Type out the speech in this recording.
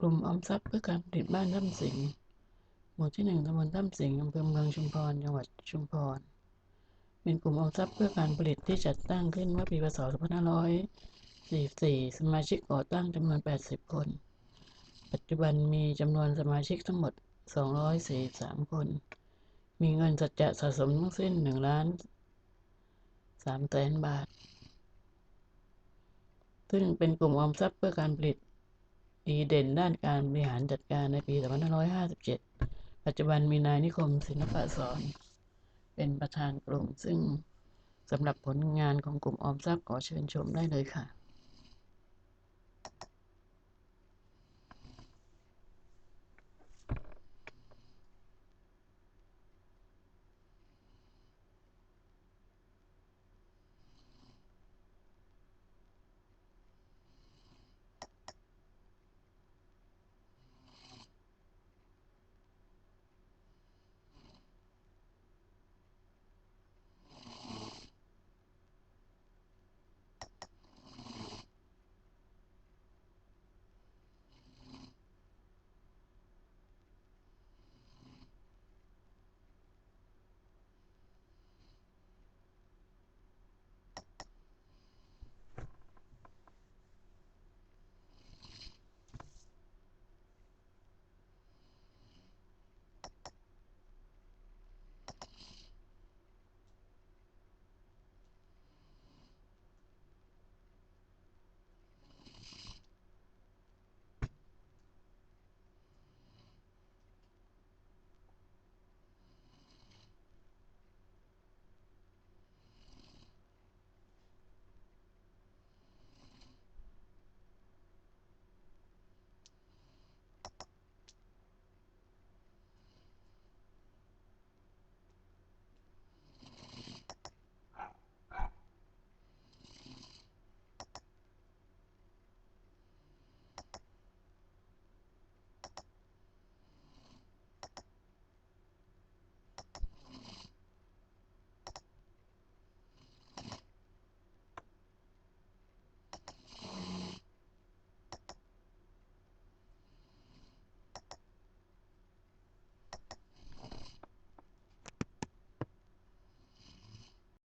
กลุ่มออมทรัพย์เพื่อการผลิตบ้านถ้ำสิงห์หมู่ที่หนึ่งตำบลถ้ำสิงห์อำเภอเมืองชุมพร จังหวัดชุมพร เป็นกลุ่มออมทรัพย์เพื่อการผลิตที่จัดตั้งขึ้นเมื่อปีพศ 2544 สมาชิกก่อตั้งจำนวน 80 คน ปัจจุบันมีจำนวนสมาชิกทั้งหมด 243 คน มีเงินสัจจะสะสมทั้งสิ้น1ล้าน3แสนบาท ซึ่งเป็นกลุ่มออมทรัพย์เพื่อการผลิต ดีเด่นด้านการบริหารจัดการในปี 2557 ปัจจุบันมีนายนิคมศิลปะสอน เป็นประธานกลุ่มซึ่งสำหรับผลงานของกลุ่มออมทรัพย์ขอเชิญชมได้เลยค่ะ